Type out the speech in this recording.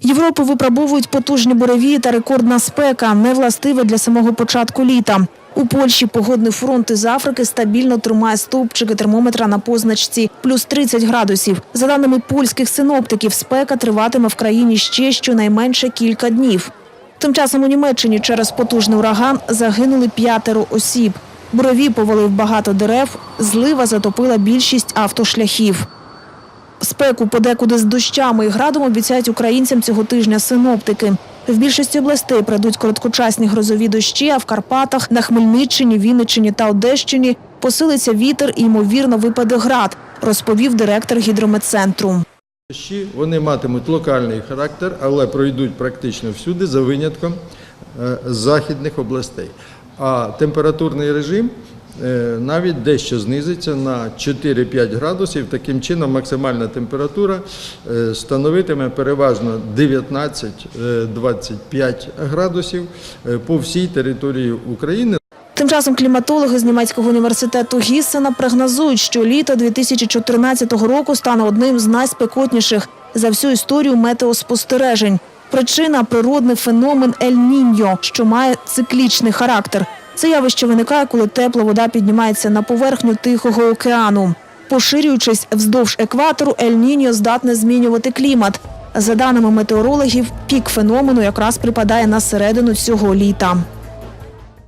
Європу випробовують потужні буревії та рекордна спека, не властива для самого початку літа. У Польщі погодний фронт із Африки стабільно тримає стовпчики термометра на позначці плюс 30 градусів. За даними польських синоптиків, спека триватиме в країні ще щонайменше кілька днів. Тим часом у Німеччині через потужний ураган загинули п'ятеро осіб. Бурові повалив багато дерев, злива затопила більшість автошляхів. Спеку подекуди з дощами і градом обіцяють українцям цього тижня синоптики. В більшості областей пройдуть короткочасні грозові дощі, а в Карпатах, на Хмельниччині, Вінниччині та Одещині посилиться вітер і, ймовірно, випаде град, розповів директор гідрометцентру. Дощі вони матимуть локальний характер, але пройдуть практично всюди за винятком е, західних областей. А температурний режим навіть дещо знизиться на 4-5 градусів. Таким чином максимальна температура е, становитиме переважно 19-25 градусів е, по всій території України. Тим часом кліматологи з німецького університету Гіссена прогнозують, що літо 2014 року стане одним з найспекотніших за всю історію метеоспостережень. Причина природний феномен Ель-Ніньо, що має циклічний характер. Це явище виникає, коли тепла вода піднімається на поверхню Тихого океану. Поширюючись вздовж екватору, Ель-Ніньо здатне змінювати клімат. За даними метеорологів, пік феномену якраз припадає на середину цього літа.